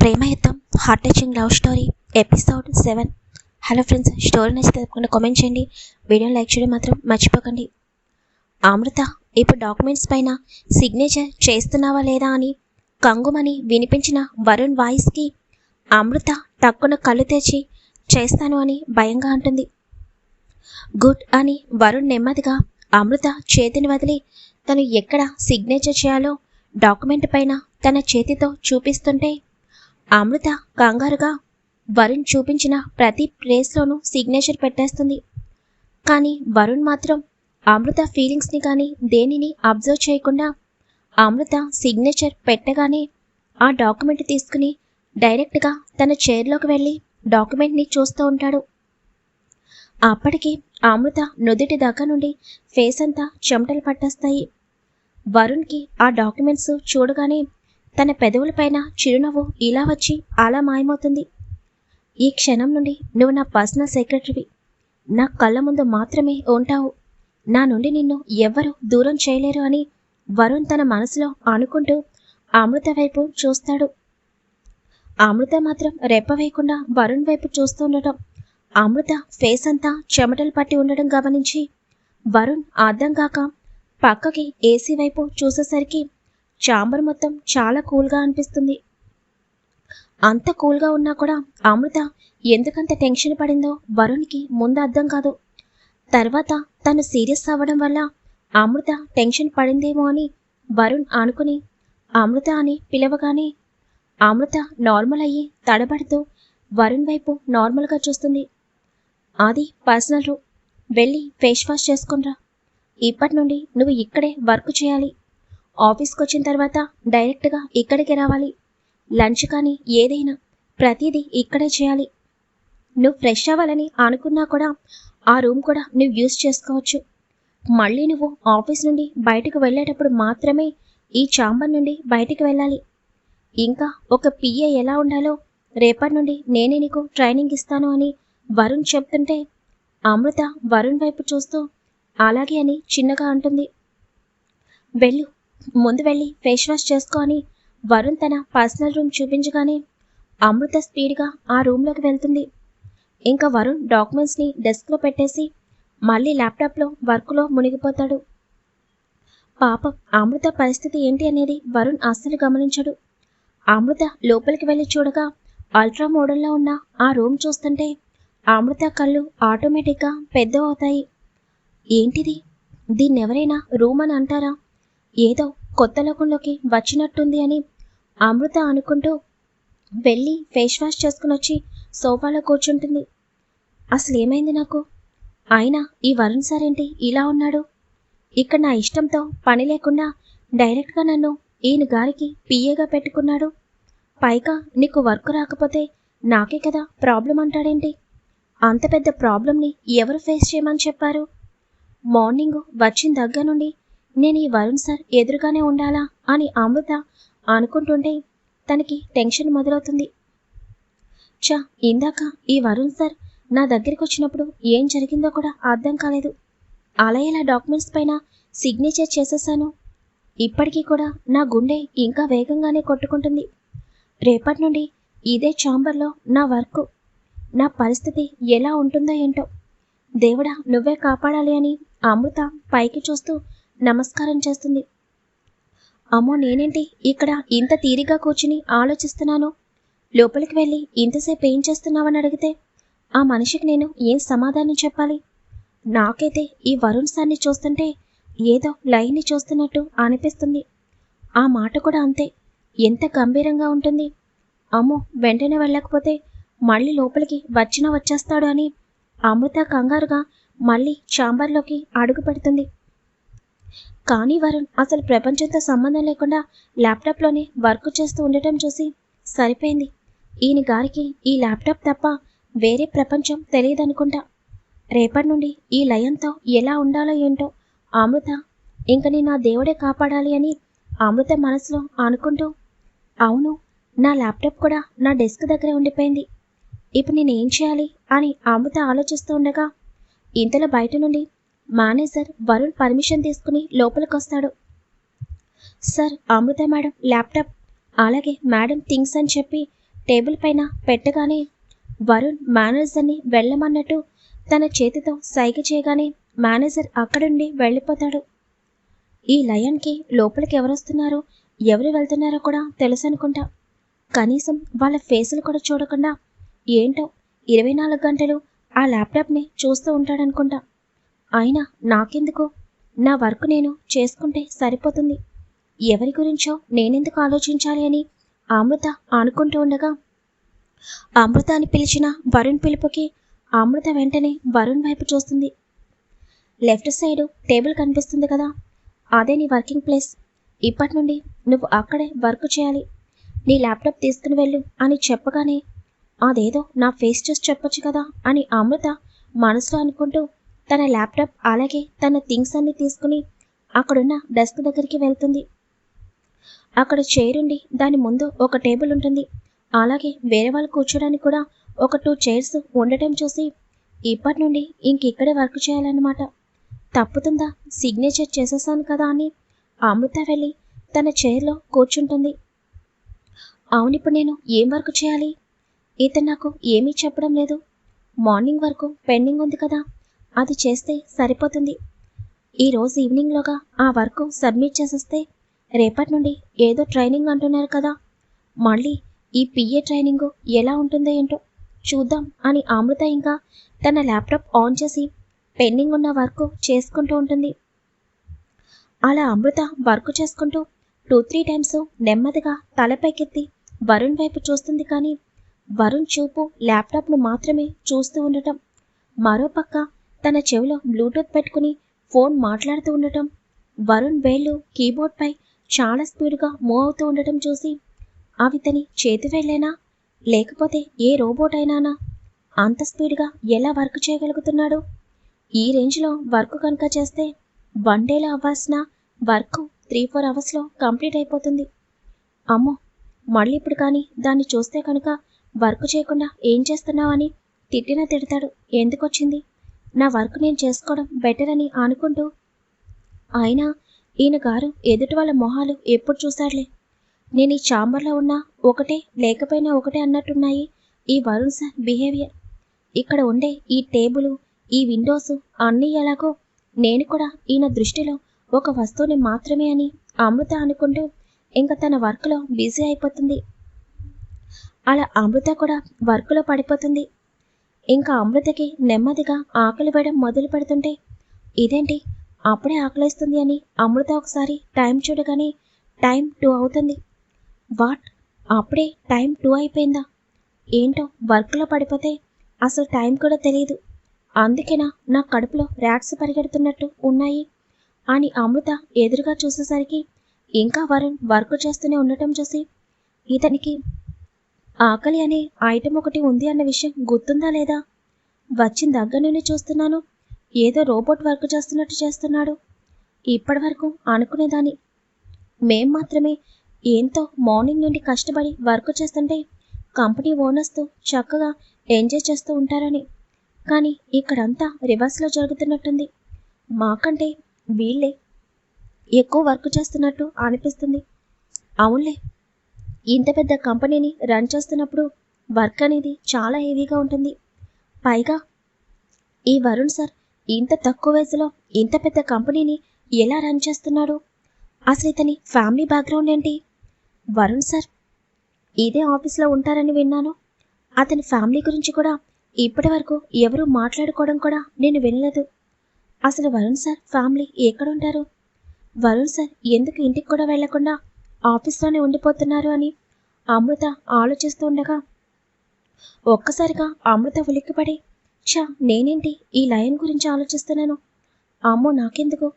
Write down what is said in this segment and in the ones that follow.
ప్రేమ యుద్ధం heart touching love story episode seven hello friends story నచ్చితే తప్పకుండా కామెంట్ చేయండి. వీడియో లైక్ చేయడం మాత్రం మర్చిపోకండి. అమృత ఇప్పుడు డాక్యుమెంట్స్ పైన సిగ్నేచర్ చేస్తున్నావా లేదా అని కంగుమని వినిపించిన వరుణ్ వాయిస్కి అమృత టక్కున కళ్ళు తెచ్చి చేస్తాను అని భయంగా అంటుంది. గుడ్ అని వరుణ్ నెమ్మదిగా అమృత చేతిని వదిలి తను ఎక్కడ సిగ్నేచర్ చేయాలో డాక్యుమెంట్ పైన తన చేతితో చూపిస్తుంటే అమృత కంగారుగా వరుణ్ చూపించిన ప్రతి ప్లేస్లోనూ సిగ్నేచర్ పెట్టేస్తుంది. కానీ వరుణ్ మాత్రం అమృత ఫీలింగ్స్ని కానీ దేనిని అబ్జర్వ్ చేయకుండా అమృత సిగ్నేచర్ పెట్టగానే ఆ డాక్యుమెంట్ తీసుకుని డైరెక్ట్గా తన చైర్లోకి వెళ్ళి డాక్యుమెంట్ని చూస్తూ ఉంటాడు. అప్పటికి అమృత నుదుటి దగ్గర నుండి ఫేస్ అంతా చెమటలు పట్టేస్తాయి. వరుణ్కి ఆ డాక్యుమెంట్స్ చూడగానే తన పెదవులపైన చిరునవ్వు ఇలా వచ్చి అలా మాయమవుతుంది. ఈ క్షణం నుండి నువ్వు నా పర్సనల్ సెక్రటరీవి. నా కళ్ళ ముందు మాత్రమే ఉంటావు. నా నుండి నిన్ను ఎవ్వరూ దూరం చేయలేరు అని వరుణ్ తన మనసులో అనుకుంటూ అమృత వైపు చూస్తాడు. అమృత మాత్రం రెప్ప వేయకుండా వరుణ్ వైపు చూస్తూ ఉండటం అమృత ఫేస్ అంతా చెమటలు పట్టి ఉండడం గమనించి వరుణ్ అర్థం కాక పక్కకి ఏసీ వైపు చూసేసరికి చాంబర్ మొత్తం చాలా కూల్గా అనిపిస్తుంది. అంత కూల్గా ఉన్నా కూడా అమృత ఎందుకంత టెన్షన్ పడిందో వరుణ్కి ముందు అర్థం కాదు. తర్వాత తను సీరియస్ అవ్వడం వల్ల అమృత టెన్షన్ పడిందేమో అని వరుణ్ అనుకుని అమృత అని పిలవగానే అమృత నార్మల్ అయ్యి తడబడుతూ వరుణ్ వైపు నార్మల్గా చూస్తుంది. అది పర్సనల్ రూమ్ వెళ్ళి ఫేస్ వాష్ చేసుకునిరా ఇప్పటి నుండి నువ్వు ఇక్కడే వర్క్ చేయాలి. ఆఫీస్కి వచ్చిన తర్వాత డైరెక్ట్గా ఇక్కడికి రావాలి. లంచ్ కానీ ఏదైనా ప్రతిదీ ఇక్కడే చేయాలి. నువ్వు ఫ్రెష్ అవ్వాలని అనుకున్నా కూడా ఆ రూమ్ కూడా నువ్వు యూజ్ చేసుకోవచ్చు. మళ్ళీ నువ్వు ఆఫీస్ నుండి బయటకు వెళ్ళేటప్పుడు మాత్రమే ఈ చాంబర్ నుండి బయటికి వెళ్ళాలి. ఇంకా ఒక పిఏ ఎలా ఉండాలో రేపటి నుండి నేనే నీకు ట్రైనింగ్ ఇస్తాను అని వరుణ్ చెప్తుంటే అమృత వరుణ్ వైపు చూస్తూ అలాగే అని చిన్నగా అంటుంది. వెళ్ళు ముందు వెళ్ళి ఫేస్ వాష్ చేసుకొని వరుణ్ తన పర్సనల్ రూమ్ చూపించగానే అమృత స్పీడ్గా ఆ రూమ్లోకి వెళ్తుంది. ఇంకా వరుణ్ డాక్యుమెంట్స్ని డెస్క్లో పెట్టేసి మళ్ళీ ల్యాప్టాప్లో వర్క్లో మునిగిపోతాడు. పాపం అమృత పరిస్థితి ఏంటి అనేది వరుణ్ అస్సలు గమనించడు. అమృత లోపలికి వెళ్ళి చూడగా అల్ట్రా మోడల్లో ఉన్న ఆ రూమ్ చూస్తుంటే అమృత కళ్ళు ఆటోమేటిక్గా పెద్ద అవుతాయి ఏంటిది? దీన్ని ఎవరైనా రూమ్ అని అంటారా? ఏదో కొత్త లోకంలోకి వచ్చినట్టుంది అని అమృత అనుకుంటూ వెళ్ళి ఫేస్ వాష్ చేసుకుని వచ్చి సోఫాలో కూర్చుంటుంది. అసలు ఏమైంది నాకు? అయినా ఈ వరుణ్ సార్ ఏంటి? ఇలా ఉన్నాడు? ఇక్కడ నా ఇష్టంతో పని లేకుండా డైరెక్ట్గా నన్ను ఈయన గారికి పిఏగా పెట్టుకున్నాడు. పైగా నీకు వర్క్ రాకపోతే నాకే కదా ప్రాబ్లం అంటాడేంటి? అంత పెద్ద ప్రాబ్లంని ఎవరు ఫేస్ చేయమని చెప్పారు? మార్నింగ్ వచ్చిన దగ్గర నుండి నేను ఈ వరుణ్ సార్ ఎదురుగానే ఉండాలా అని అమృత అనుకుంటుంటే తనకి టెన్షన్ మొదలవుతుంది. చా ఇందాక ఈ వరుణ్ సార్ నా దగ్గరికి వచ్చినప్పుడు ఏం జరిగిందో కూడా అర్థం కాలేదు. అలా ఇలా డాక్యుమెంట్స్ పైన సిగ్నేచర్ చేసేసాను? ఇప్పటికీ కూడా నా గుండె ఇంకా వేగంగానే కొట్టుకుంటుంది. రేపటి నుండి ఇదే ఛాంబర్లో నా వర్క్. నా పరిస్థితి ఎలా ఉంటుందో ఏంటో. దేవుడా నువ్వే కాపాడాలి అని అమృత పైకి చూస్తూ నమస్కారం చేస్తుంది. అమ్మో నేనేంటి? ఇక్కడ ఇంత తీరిగా కూర్చుని ఆలోచిస్తున్నాను. లోపలికి వెళ్ళి ఇంతసేపు ఏం చేస్తున్నావని అడిగితే ఆ మనిషికి నేను ఏం సమాధానం చెప్పాలి? నాకైతే ఈ వరుణ్ సార్ని చూస్తుంటే ఏదో లైన్ని చూస్తున్నట్టు అనిపిస్తుంది. ఆ మాట కూడా అంతే. ఎంత గంభీరంగా ఉంటుంది. అమ్మో వెంటనే వెళ్ళకపోతే మళ్ళీ లోపలికి వచ్చినా వచ్చేస్తాడు అని అమృత కంగారుగా మళ్ళీ ఛాంబర్లోకి అడుగు పెడుతుంది. కానీ వరుణ్ అసలు ప్రపంచంతో సంబంధం లేకుండా ల్యాప్టాప్లోనే వర్క్ చేస్తూ ఉండటం చూసి సరిపోయింది. ఈయన గారికి ఈ ల్యాప్టాప్ తప్ప వేరే ప్రపంచం తెలియదనుకుంటా. రేపటి నుండి ఈ లయంతో ఎలా ఉండాలో ఏంటో అమృత ఇంక నీ నా దేవుడే కాపాడాలి అని అమృత మనసులో అనుకుంటూ అవును నా ల్యాప్టాప్ కూడా నా డెస్క్ దగ్గరే ఉండిపోయింది. ఇప్పుడు నేను ఏం చేయాలి అని అమృత ఆలోచిస్తూ ఉండగా ఇంతలో బయట నుండి మేనేజర్ వరుణ్ పర్మిషన్ తీసుకుని లోపలికి వస్తాడు సార్ అమృత మేడం ల్యాప్టాప్. అలాగే మేడం థింగ్స్ అని చెప్పి టేబుల్ పైన పెట్టగానే వరుణ్ మేనేజర్ని వెళ్ళమన్నట్టు తన చేతితో సైగ చేయగానే మేనేజర్ అక్కడుండి వెళ్ళిపోతాడు. ఈ లయన్కి లోపలికి ఎవరొస్తున్నారో ఎవరు వెళ్తున్నారో కూడా తెలుసు అనుకుంటా కనీసం వాళ్ళ ఫేసులు కూడా చూడకుండా ఏంటో ఇరవై నాలుగు గంటలు ఆ ల్యాప్టాప్ని చూస్తూ ఉంటాడనుకుంటా. అయినా నాకెందుకు? నా వర్క్ నేను చేసుకుంటే సరిపోతుంది. ఎవరి గురించో నేనెందుకు ఆలోచించాలి అని అమృత అనుకుంటూ ఉండగా అమృత అని పిలిచిన వరుణ్ పిలుపుకి అమృత వెంటనే వరుణ్ వైపు చూస్తుంది. లెఫ్ట్ సైడ్ టేబుల్ కనిపిస్తుంది కదా అదే నీ వర్కింగ్ ప్లేస్. ఇప్పటి నుండి నువ్వు అక్కడే వర్క్ చేయాలి. నీ ల్యాప్టాప్ తీసుకుని వెళ్ళు అని చెప్పగానే అదేదో నా ఫేస్ చూసి చెప్పొచ్చు కదా అని అమృత మనసులో అనుకుంటూ తన ల్యాప్టాప్ అలాగే తన థింగ్స్ అన్ని తీసుకుని అక్కడున్న డెస్క్ దగ్గరికి వెళ్తుంది. అక్కడ చైర్ ఉండి దాని ముందు ఒక టేబుల్ ఉంటుంది. అలాగే వేరే వాళ్ళు కూర్చోడానికి కూడా ఒక టూ చైర్స్ ఉండటం చూసి ఇప్పటి నుండి ఇంకిక్కడే వర్క్ చేయాలన్నమాట. తప్పుతుందా? సిగ్నేచర్ చేసేసాను కదా అని అమృత వెళ్ళి తన చైర్లో కూర్చుంటుంది. అవును ఇప్పుడు నేను ఏం వర్క్ చేయాలి? ఇతను నాకు ఏమీ చెప్పడం లేదు. మార్నింగ్ వరకు పెండింగ్ ఉంది కదా. అది చేస్తే సరిపోతుంది. ఈరోజు ఈవినింగ్లోగా ఆ వర్క్ సబ్మిట్ చేసేస్తే రేపటి నుండి ఏదో ట్రైనింగ్ అంటున్నారు కదా. మళ్ళీ ఈ పిఏ ట్రైనింగ్ ఎలా ఉంటుందో ఏంటో చూద్దాం అని అమృత ఇంకా తన ల్యాప్టాప్ ఆన్ చేసి పెండింగ్ ఉన్న వర్క్ చేసుకుంటూ ఉంటుంది. అలా అమృత వర్క్ చేసుకుంటూ టూ త్రీ టైమ్స్ నెమ్మదిగా తలపైకెత్తి వరుణ్ వైపు చూస్తుంది కానీ వరుణ్ చూపు ల్యాప్టాప్ను మాత్రమే చూస్తూ ఉండటం. మరోపక్క తన చెవిలో బ్లూటూత్ పెట్టుకుని ఫోన్ మాట్లాడుతూ ఉండటం. వరుణ్ వేళ్ళు కీబోర్డ్పై చాలా స్పీడ్గా మూవ్ అవుతూ ఉండటం చూసి అవి తని చేతి వేళ్ళేనా? లేకపోతే ఏ రోబోట్ అయినానా? అంత స్పీడ్గా ఎలా వర్క్ చేయగలుగుతున్నాడు? ఈ రేంజ్లో వర్క్ కనుక చేస్తే వన్ డేలో అవ్వాల్సిన వర్క్ త్రీ ఫోర్ అవర్స్లో కంప్లీట్ అయిపోతుంది. అమ్మో! మళ్ళీ ఇప్పుడు కానీ దాన్ని చూస్తే కనుక వర్క్ చేయకుండా ఏం చేస్తున్నావు అని తిట్టినా తిడతాడు. ఎందుకొచ్చింది? నా వర్క్ నేను చేసుకోవడం బెటర్ అని అనుకుంటూ అయినా ఈయన గారు ఎదుటి వాళ్ళ మొహాలు ఎప్పుడు చూశాడులే నేను ఈ ఛాంబర్లో ఉన్నా ఒకటే లేకపోయినా ఒకటే అన్నట్టున్నాయి ఈ వరుణ్ సార్ బిహేవియర్ ఇక్కడ ఉండే ఈ టేబుల్ ఈ విండోస్ అన్నీ ఎలాగో నేను కూడా ఈయన దృష్టిలో ఒక వస్తువుని మాత్రమే అని అమృత అనుకుంటూ ఇంకా తన వర్క్లో బిజీ అయిపోతుంది. అలా అమృత కూడా వర్క్లో పడిపోతుంది. ఇంకా అమృతకి నెమ్మదిగా ఆకలి వేయడం మొదలు పెడుతుంటే ఇదేంటి? అప్పుడే ఆకలిస్తుంది అని అమృత ఒకసారి టైం చూడగానే టైం టూ అవుతుంది. వాట్? అప్పుడే టైం టూ అయిపోయిందా? ఏంటో వర్క్లో పడిపోతే అసలు టైం కూడా తెలియదు అందుకేనా నా కడుపులో ర్యాట్స్ పరిగెడుతున్నట్టు ఉన్నాయి? అని అమృత ఎదురుగా చూసేసరికి ఇంకా వరుణ్ వర్క్ చేస్తూనే ఉండటం చూసి ఇతనికి ఆకలి అనే ఐటెం ఒకటి ఉంది అన్న విషయం గుర్తుందా లేదా? వచ్చిన దగ్గర నుండి చూస్తున్నాను. ఏదో రోబోట్ వర్క్ చేస్తున్నట్టు చేస్తున్నాడు. ఇప్పటి వరకు అనుకునేదాన్ని. మేం మాత్రమే ఎంతో మార్నింగ్ నుండి కష్టపడి వర్క్ చేస్తుంటే కంపెనీ ఓనర్స్తో చక్కగా ఎంజాయ్ చేస్తూ ఉంటారని. కానీ ఇక్కడంతా రివర్స్లో జరుగుతున్నట్టుంది. మాకంటే వీళ్ళే ఎక్కువ వర్క్ చేస్తున్నట్టు అనిపిస్తుంది. అవునులే ఇంత పెద్ద కంపెనీని రన్ చేస్తున్నప్పుడు వర్క్ అనేది చాలా హెవీగా ఉంటుంది. పైగా ఈ వరుణ్ సార్ ఇంత తక్కువ వయసులో ఇంత పెద్ద కంపెనీని ఎలా రన్ చేస్తున్నాడు? అసలు ఇతని ఫ్యామిలీ బ్యాక్గ్రౌండ్ ఏంటి? వరుణ్ సార్ ఇదే ఆఫీస్లో ఉంటారని విన్నాను. అతని ఫ్యామిలీ గురించి కూడా ఇప్పటి వరకు ఎవరూ మాట్లాడుకోవడం కూడా నేను వినలేదు. అసలు వరుణ్ సార్ ఫ్యామిలీ ఎక్కడుంటారు వరుణ్ సార్ ఎందుకు ఇంటికి కూడా వెళ్ళకుండా ఆఫీస్లోనే ఉండిపోతున్నారు అని అమృత ఆలోచిస్తూ ఉండగా ఒక్కసారిగా అమృత ఉలిక్కిపడి ఛా నేనేంటి ఈ లయన్ గురించి ఆలోచిస్తున్నాను? అమ్మో నాకెందుకు?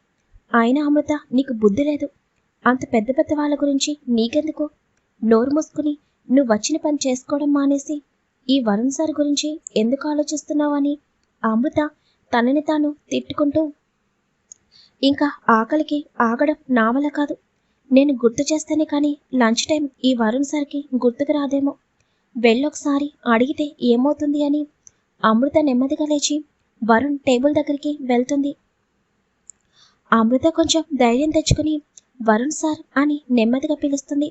అయినా అమృత నీకు బుద్ధి లేదు. అంత పెద్ద పెద్ద వాళ్ళ గురించి నీకెందుకు? నోరు మూసుకుని నువ్వు వచ్చిన పని చేసుకోవడం మానేసి ఈ వరుణ్ సార్ గురించి ఎందుకు ఆలోచిస్తున్నావు అని అమృత తనని తాను తిట్టుకుంటూ ఇంకా ఆకలికి ఆగడం నా వల్ల కాదు. నేను గుర్తు చేస్తేనే కానీ లంచ్ టైం ఈ వరుణ్ సార్కి గుర్తుకు రాదేమో. వెళ్ళొకసారి అడిగితే ఏమవుతుంది అని అమృత నెమ్మదిగా లేచి వరుణ్ టేబుల్ దగ్గరికి వెళ్తుంది. అమృత కొంచెం ధైర్యం తెచ్చుకుని వరుణ్ సార్ అని నెమ్మదిగా పిలుస్తుంది.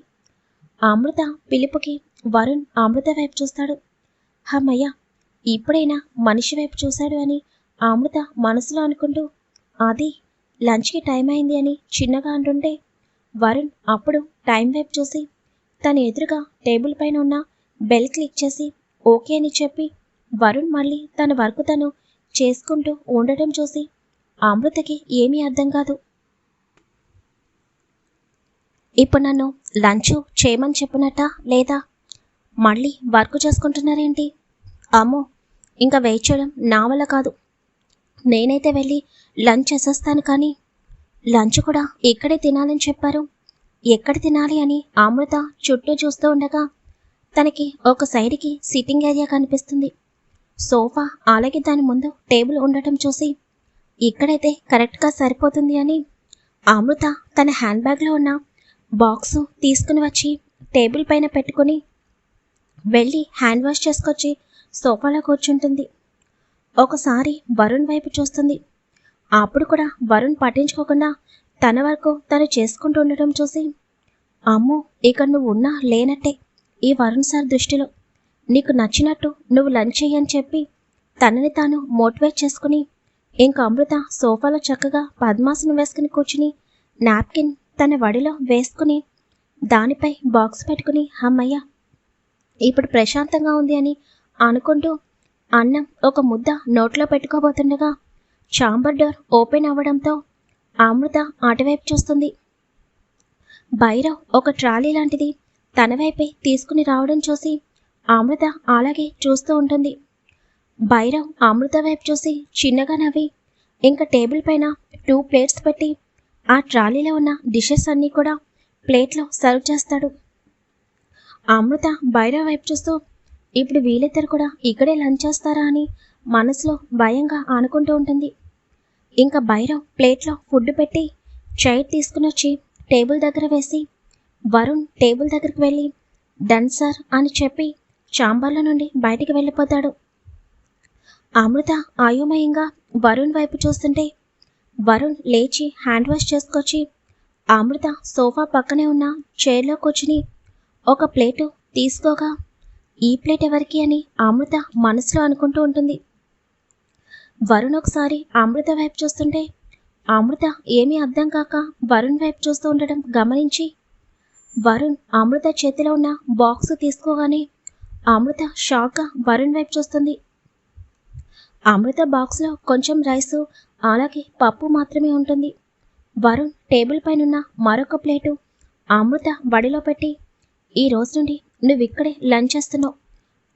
అమృత పిలుపుకి వరుణ్ అమృత వైపు చూస్తాడు. హమ్మయ్య ఇప్పుడైనా మనిషి వైపు చూశాడు అని అమృత మనసులో అనుకుంటూ అది లంచ్కి టైం అయింది అని చిన్నగా అంటుంటే వరుణ్ అప్పుడు టైం వైపు చూసి తన ఎదురుగా టేబుల్ పైన ఉన్న బెల్ క్లిక్ చేసి ఓకే అని చెప్పి వరుణ్ మళ్ళీ తన వర్క్ తను చేసుకుంటూ ఉండటం చూసి అమృతకి ఏమీ అర్థం కాదు. ఇప్పుడు నన్ను లంచ్ చేయమని చెప్పినట్ట లేదా? మళ్ళీ వర్క్ చేసుకుంటున్నారేంటి? అమ్మో ఇంకా వెయిట్ చేయడం నా వల్ల కాదు. నేనైతే వెళ్ళి లంచ్ చేసేస్తాను కానీ లంచ్ కూడా ఇక్కడే తినాలని చెప్పారు. ఎక్కడ తినాలి అని అమృత చుట్టూ చూస్తూ ఉండగా తనకి ఒక సైడ్కి సిట్టింగ్ ఏరియా కనిపిస్తుంది. సోఫా అలాగే దాని ముందు టేబుల్ ఉండటం చూసి ఇక్కడైతే కరెక్ట్గా సరిపోతుంది అని అమృత తన హ్యాండ్ బ్యాగ్లో ఉన్న బాక్స్ తీసుకుని వచ్చి టేబుల్ పైన పెట్టుకుని వెళ్ళి హ్యాండ్ వాష్ చేసుకొచ్చి సోఫాలో కూర్చుంటుంది. ఒకసారి వరుణ్ వైపు చూస్తుంది. అప్పుడు కూడా వరుణ్ పట్టించుకోకుండా తన వరకు తను చేసుకుంటూ ఉండటం చూసి అమ్మో ఇక నువ్వు ఉన్నా లేనట్టే ఈ వరుణ్ సార్ దృష్టిలో. నీకు నచ్చినట్టు నువ్వు లంచ్ చెయ్యని చెప్పి తనని తాను మోటివేట్ చేసుకుని ఇంక అమృత సోఫాలో చక్కగా పద్మాసనం వేసుకుని కూర్చుని నాప్కిన్ తన వడిలో వేసుకుని దానిపై బాక్స్ పెట్టుకుని అమ్మయ్య ఇప్పుడు ప్రశాంతంగా ఉంది అని అనుకుంటూ అన్నం ఒక ముద్ద నోట్లో పెట్టుకోబోతుండగా చాంబర్ డోర్ ఓపెన్ అవ్వడంతో అమృత అటువైపు చూస్తుంది. భైరవ్ ఒక ట్రాలీ లాంటిది తన వైపే తీసుకుని రావడం చూసి అమృత అలాగే చూస్తూ ఉంటుంది. భైరవ్ అమృత వైపు చూసి చిన్నగా నవ్వి ఇంకా టేబుల్ పైన టూ ప్లేట్స్ పెట్టి ఆ ట్రాలీలో ఉన్న డిషెస్ అన్నీ కూడా ప్లేట్లో సర్వ్ చేస్తాడు. అమృత భైరవ్ వైపు చూస్తూ ఇప్పుడు వీళ్ళిద్దరు కూడా ఇక్కడే లంచ్ చేస్తారా అని మనసులో భయంగా అనుకుంటూ ఉంటుంది. ఇంకా భైరవ్ ప్లేట్లో ఫుడ్ పెట్టి చైర్ తీసుకుని వచ్చి టేబుల్ దగ్గర వేసి వరుణ్ టేబుల్ దగ్గరికి వెళ్ళి డన్ సార్ అని చెప్పి చాంబర్లో నుండి బయటికి వెళ్ళిపోతాడు. అమృత ఆయుమయంగా వరుణ్ వైపు చూస్తుంటే వరుణ్ లేచి హ్యాండ్ వాష్ చేసుకొచ్చి అమృత సోఫా పక్కనే ఉన్న చైర్లో కూర్చుని ఒక ప్లేటు తీసుకోగా ఈ ప్లేట్ ఎవరికి అని అమృత మనసులో అనుకుంటూ ఉంటుంది. వరుణ్ ఒకసారి అమృత వైపు చూస్తుంటే అమృత ఏమీ అర్థం కాక వరుణ్ వైపు చూస్తూ ఉండడం గమనించి వరుణ్ అమృత చేతిలో ఉన్న బాక్స్ తీసుకోగానే అమృత షాక్గా వరుణ్ వైపు చూస్తుంది. అమృత బాక్స్లో కొంచెం రైసు అలాగే పప్పు మాత్రమే ఉంటుంది. వరుణ్ టేబుల్ పైనున్న మరొక ప్లేటు అమృత బడిలో పెట్టి ఈ రోజు నుండి నువ్వు ఇక్కడే లంచ్ చేస్తున్నావు.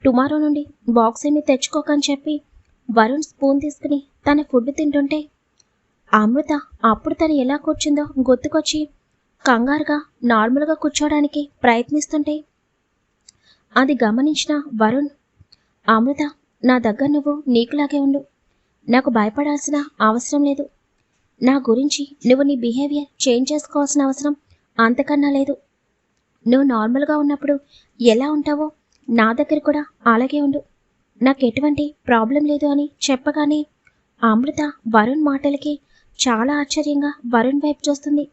టుమారో నుండి బాక్స్ ఏమీ తెచ్చుకోకని చెప్పి వరుణ్ స్పూన్ తీసుకుని తన ఫుడ్ తింటుంటే అమృత అప్పుడు తను ఎలా కూర్చుందో గుర్తుకొచ్చి కంగారుగా నార్మల్గా కూర్చోవడానికి ప్రయత్నిస్తుంటే అది గమనించిన వరుణ్ అమృత నా దగ్గర నువ్వు నీకులాగే ఉండు. నాకు భయపడాల్సిన అవసరం లేదు. నా గురించి నువ్వు నీ బిహేవియర్ చేంజ్ చేసుకోవాల్సిన అవసరం అంతకన్నా లేదు. నువ్వు నార్మల్గా ఉన్నప్పుడు ఎలా ఉంటావో నా దగ్గర కూడా అలాగే ఉండు. నాకు ఎటువంటి ప్రాబ్లం లేదు అని చెప్పగానే అమృత వరుణ్ మాటలకి చాలా ఆశ్చర్యంగా వరుణ్ వైపు చూస్తుంది.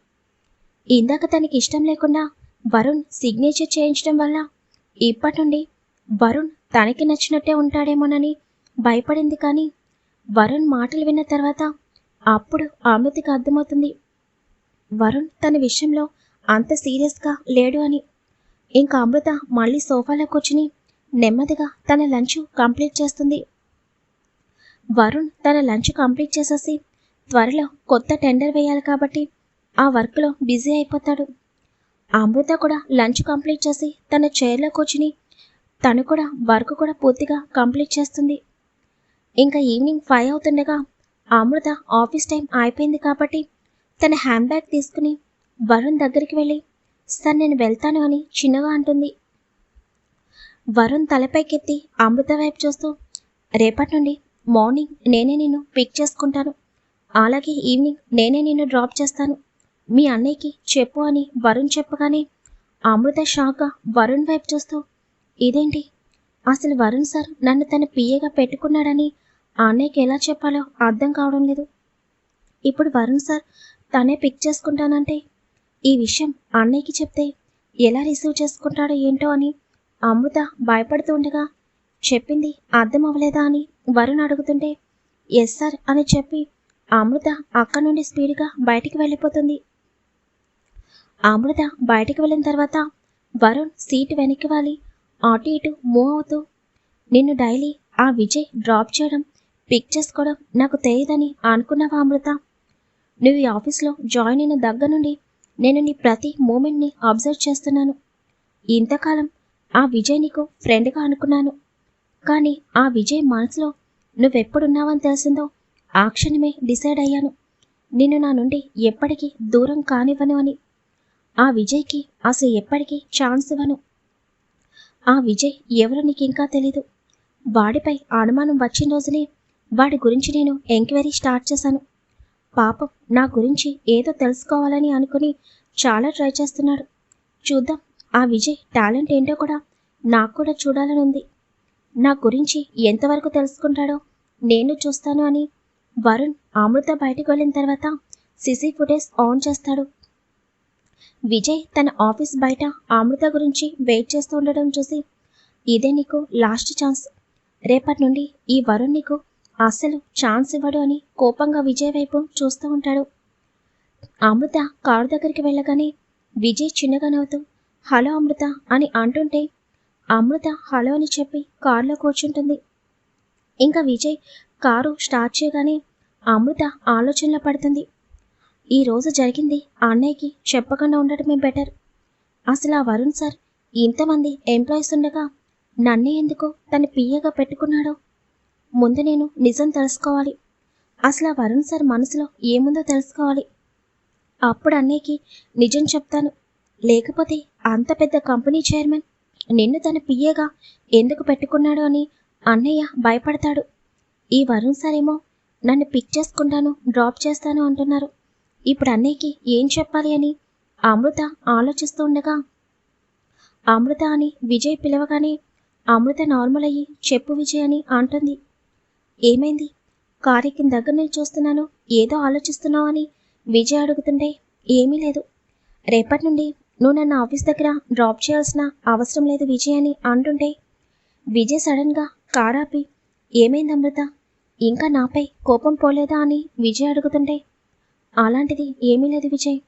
ఇందాక తనకి ఇష్టం లేకుండా వరుణ్ సిగ్నేచర్ చేయించడం వల్ల ఇప్పటి నుండి వరుణ్ తనకి నచ్చినట్టే ఉంటాడేమోనని భయపడింది కానీ వరుణ్ మాటలు విన్న తర్వాత అప్పుడు అమృతకి అర్థమవుతుంది. వరుణ్ తన విషయంలో అంత సీరియస్గా లేడు అని. ఇంకా అమృత మళ్ళీ సోఫాలో కూర్చుని నెమ్మదిగా తన లంచ్ కంప్లీట్ చేస్తుంది. వరుణ్ తన లంచ్ కంప్లీట్ చేసేసి త్వరలో కొత్త టెండర్ వేయాలి కాబట్టి ఆ వర్క్లో బిజీ అయిపోతాడు. అమృత కూడా లంచ్ కంప్లీట్ చేసి తన చైర్లో కూర్చుని తను కూడా వర్క్ కూడా పూర్తిగా కంప్లీట్ చేస్తుంది. ఇంకా ఈవినింగ్ ఫైవ్ అవుతుండగా అమృత ఆఫీస్ టైం అయిపోయింది కాబట్టి తన హ్యాండ్ బ్యాగ్ తీసుకుని వరుణ్ దగ్గరికి వెళ్ళి సార్ నేను వెళ్తాను అని చిన్నగా అంటుంది. వరుణ్ తలపైకెత్తి అమృత వైపు చూస్తూ రేపటి నుండి మార్నింగ్ నేనే నిన్ను పిక్ చేసుకుంటాను. అలాగే ఈవినింగ్ నేనే నిన్ను డ్రాప్ చేస్తాను. మీ అన్నయ్యకి చెప్పు అని వరుణ్ చెప్పగానే అమృత షాక్గా వరుణ్ వైపు చూస్తూ ఇదేంటి? అసలు వరుణ్ సార్ నన్ను తన పిఏగా పెట్టుకున్నాడని ఆ అన్నయ్యకి ఎలా చెప్పాలో అర్థం కావడం లేదు. ఇప్పుడు వరుణ్ సార్ తనే పిక్ చేసుకుంటానంటే ఈ విషయం అన్నయ్యకి చెప్తే ఎలా రిసీవ్ చేసుకుంటాడో ఏంటో అని అమృత భయపడుతూ ఉండగా చెప్పింది అర్థం అవ్వలేదా అని వరుణ్ అడుగుతుంటే ఎస్ సార్ అని చెప్పి అమృత అక్కడి నుండి స్పీడ్గా బయటికి వెళ్ళిపోతుంది. అమృత బయటికి వెళ్ళిన తర్వాత వరుణ్ సీటు వెనక్కి వాలి. అటు ఇటు మూవ్ అవుతూ నిన్ను డైలీ ఆ విజయ్ డ్రాప్ చేయడం పిక్ చేసుకోవడం నాకు తెలియదని అనుకున్నావా అమృత? నువ్వు ఈ ఆఫీస్లో జాయిన్ అయిన దగ్గర నుండి నేను నీ ప్రతి మూమెంట్ని అబ్జర్వ్ చేస్తున్నాను. ఇంతకాలం ఆ విజయ్ నీకు ఫ్రెండ్గా అనుకున్నాను. కానీ ఆ విజయ్ మనసులో నువ్వెప్పుడున్నావని తెలిసిందో ఆ క్షణమే డిసైడ్ అయ్యాను. నిన్ను నా నుండి ఎప్పటికీ దూరం కానివ్వను అని. ఆ విజయ్కి అసలు ఎప్పటికీ ఛాన్స్ ఇవ్వను. ఆ విజయ్ ఎవరో నీకు ఇంకా తెలీదు. వాడిపై అనుమానం వచ్చిన రోజునే వాడి గురించి నేను ఎంక్వైరీ స్టార్ట్ చేశాను. పాపం నా గురించి ఏదో తెలుసుకోవాలని అనుకుని చాలా ట్రై చేస్తున్నాడు. చూద్దాం ఆ విజయ్ టాలెంట్ ఏంటో కూడా నాకు కూడా చూడాలని ఉంది. నా గురించి ఎంతవరకు తెలుసుకుంటాడో నేను చూస్తాను అని వరుణ్ అమృత బయటకు వెళ్ళిన తర్వాత సిసి ఫుటేజ్ ఆన్ చేస్తాడు. విజయ్ తన ఆఫీస్ బయట అమృత గురించి వెయిట్ చేస్తూ ఉండడం చూసి ఇదే నీకు లాస్ట్ ఛాన్స్. రేపటి నుండి ఈ వరుణ్ నీకు అసలు ఛాన్స్ ఇవ్వడు అని కోపంగా విజయ్ వైపు చూస్తూ ఉంటాడు. అమృత కారు దగ్గరికి వెళ్ళగానే విజయ్ చిన్నగా నవ్వుతూ హలో అమృత అని అంటుంటే అమృత హలో అని చెప్పి కారులో కూర్చుంటుంది. ఇంకా విజయ్ కారు స్టార్ట్ చేయగానే అమృత ఆలోచనలో పడుతుంది. ఈరోజు జరిగింది ఆ అన్నయ్యకి చెప్పకుండా ఉండటమే బెటర్. అసలు ఆ వరుణ్ సార్ ఇంతమంది ఎంప్లాయీస్ ఉండగా నన్నే ఎందుకు తన పియ్యగా పెట్టుకున్నాడో? ముందు నేను నిజం తెలుసుకోవాలి. అసలు ఆ వరుణ్ సార్ మనసులో ఏముందో తెలుసుకోవాలి. అప్పుడు అన్నయ్యకి నిజం చెప్తాను. లేకపోతే అంత పెద్ద కంపెనీ చైర్మన్ నిన్ను తన పియ్యగా ఎందుకు పెట్టుకున్నాడు అని అన్నయ్య భయపడతాడు. ఈ వరుణ్ సార్ ఏమో నన్ను పిక్ చేసుకుంటాను డ్రాప్ చేస్తాను అంటున్నారు. ఇప్పుడు అన్నయ్యకి ఏం చెప్పాలి అని అమృత ఆలోచిస్తూ ఉండగా అమృత అని విజయ్ పిలవగానే అమృత నార్మల్ అయ్యి చెప్పు విజయ్ అని అంటుంది. ఏమైంది? కారు దగ్గర నుంచి చూస్తున్నాను ఏదో ఆలోచిస్తున్నావు అని విజయ్ అడుగుతుంటే ఏమీ లేదు. రేపటి నుండి నువ్వు నన్ను ఆఫీస్ దగ్గర డ్రాప్ చేయాల్సిన అవసరం లేదు విజయ్ అని అంటుంటే విజయ్ సడన్గా కారాపి ఆపి ఏమైంది అమృత? ఇంకా నాపై కోపం పోలేదా? అని విజయ్ అడుగుతుంటే అలాంటిది ఏమీ లేదు విజయ్.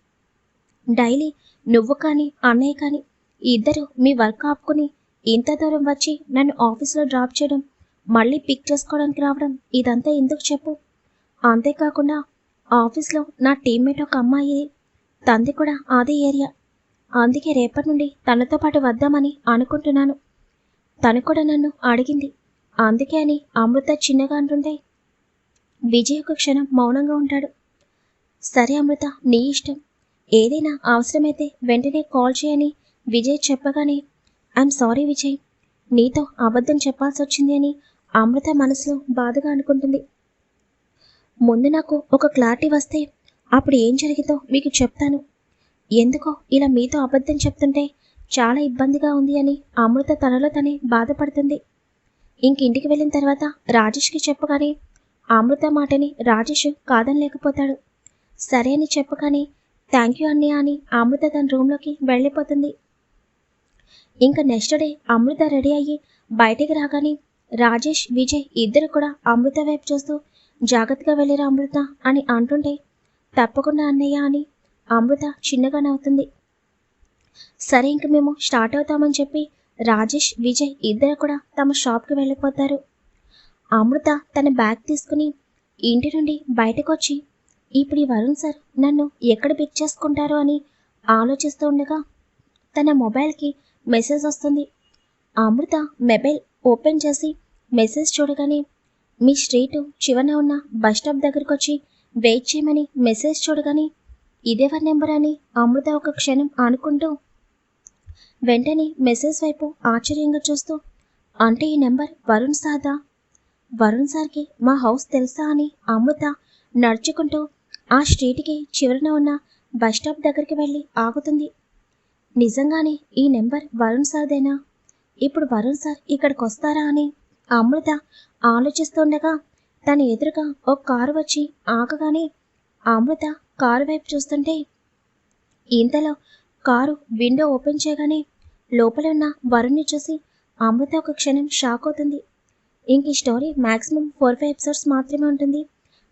డైలీ నువ్వు కానీ అన్నయ్య కానీ ఇద్దరు మీ వర్క్ ఆపుకుని ఇంత దూరం వచ్చి నన్ను ఆఫీస్లో డ్రాప్ చేయడం మళ్ళీ పిక్ చేసుకోవడానికి రావడం ఇదంతా ఎందుకు చెప్పు? అంతేకాకుండా ఆఫీస్లో నా టీమ్మేట్ ఒక అమ్మాయి తంది కూడా అదే ఏరియా. అందుకే రేపటి నుండి తనతో పాటు వద్దామని అనుకుంటున్నాను. తను కూడా నన్ను అడిగింది. అందుకే అని అమృత చిన్నగా అంటుంటే విజయ్ ఒక క్షణం మౌనంగా ఉంటాడు. సరే అమృత నీ ఇష్టం. ఏదైనా అవసరమైతే వెంటనే కాల్ చేయని విజయ్ చెప్పగానే ఐఎమ్ సారీ విజయ్. నీతో అబద్ధం చెప్పాల్సి వచ్చింది అని అమృత మనసులో బాధగా అనుకుంటుంది. ముందు నాకు ఒక క్లారిటీ వస్తే అప్పుడు ఏం జరిగిందో మీకు చెప్తాను. ఎందుకో ఇలా మీతో అబద్ధం చెప్తుంటే చాలా ఇబ్బందిగా ఉంది అని అమృత తనలో తనే బాధపడుతుంది. ఇంక ఇంటికి వెళ్ళిన తర్వాత రాజేష్కి చెప్పగానే అమృత మాటని రాజేష్ కాదనలేకపోతాడు. సరే అని చెప్పగానే థ్యాంక్ యూ అన్నయ్య అని అమృత తన రూమ్లోకి వెళ్ళిపోతుంది. ఇంకా నెక్స్ట్ డే అమృత రెడీ అయ్యి బయటికి రాగానే రాజేష్ విజయ్ ఇద్దరు కూడా అమృత వైపు చూస్తూ జాగ్రత్తగా వెళ్ళిరా అమృత అని అంటుంటే తప్పకుండా అన్నయ్య అని అమృత చిన్నగా నవ్వుతుంది సరే ఇంక మేము స్టార్ట్ అవుతామని చెప్పి రాజేష్ విజయ్ ఇద్దరు కూడా తమ షాప్కి వెళ్ళిపోతారు. అమృత తన బ్యాగ్ తీసుకుని ఇంటి నుండి బయటకు వచ్చి ఇప్పుడు ఈ వరుణ్ సార్ నన్ను ఎక్కడ పిక్ చేసుకుంటారో? అని ఆలోచిస్తూ ఉండగా తన మొబైల్కి మెసేజ్ వస్తుంది. అమృత మొబైల్ ఓపెన్ చేసి మెసేజ్ చూడగానే మీ స్ట్రీట్ చివరన ఉన్న బస్ స్టాప్ దగ్గరకు వచ్చి వెయిట్ చేయమని మెసేజ్ చూడగానే ఇదేవర్ నెంబర్ అని అమృత ఒక క్షణం అనుకుంటూ వెంటనే మెసేజ్ వైపు ఆశ్చర్యంగా చూస్తూ అంటే ఈ నెంబర్ వరుణ్ సాదా వరుణ్ సార్కి మా హౌస్ తెలుసా అని అమృత నడుచుకుంటూ ఆ స్ట్రీట్కి చివరన ఉన్న బస్ స్టాప్ దగ్గరికి వెళ్ళి ఆగుతుంది. నిజంగానే ఈ నెంబర్ వరుణ్ సార్దేనా? ఇప్పుడు వరుణ్ సార్ ఇక్కడికి వస్తారా అని అమృత ఆలోచిస్తుండగా తన ఎదురుగా ఒక కారు వచ్చి ఆగగానే అమృత కారు వైపు చూస్తుంటే ఇంతలో కారు విండో ఓపెన్ చేయగానే లోపల ఉన్న వరుణ్ని చూసి అమృత ఒక క్షణం షాక్ అవుతుంది. ఇంక ఈ story maximum four five episodes మాత్రమే ఉంటుంది.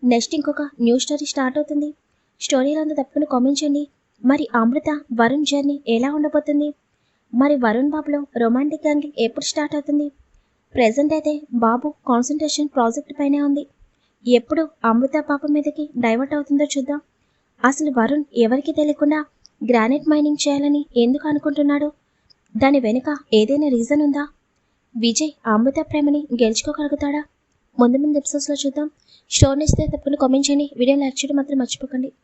నెక్స్ట్ ఇంకొక న్యూ స్టోరీ స్టార్ట్ అవుతుంది. స్టోరీలో అంతా తప్పకుండా కామెంట్ చేయండి. మరి అమృత వరుణ్ జర్నీ ఎలా ఉండబోతుంది? మరి వరుణ్ బాబులో రొమాంటిక్ యాంగిల్ ఎప్పుడు స్టార్ట్ అవుతుంది? ప్రెజెంట్ అయితే బాబు కాన్సన్ట్రేషన్ ప్రాజెక్ట్ పైనే ఉంది. ఎప్పుడు అమృత పాప మీదకి డైవర్ట్ అవుతుందో చూద్దాం. అసలు వరుణ్ ఎవరికి తెలియకుండా గ్రానైట్ మైనింగ్ చేయాలని ఎందుకు అనుకుంటున్నాడు? దాని వెనుక ఏదైనా రీజన్ ఉందా? విజయ్ అమృత ప్రేమని గెలుచుకోగలుగుతాడా? ముందు ముందు ఎపిసోడ్స్లో చూద్దాం. షో నచ్చితే తప్పకుండా కామెంట్ చేయండి. వీడియో లైక్ చేయడం మాత్రం మర్చిపోకండి.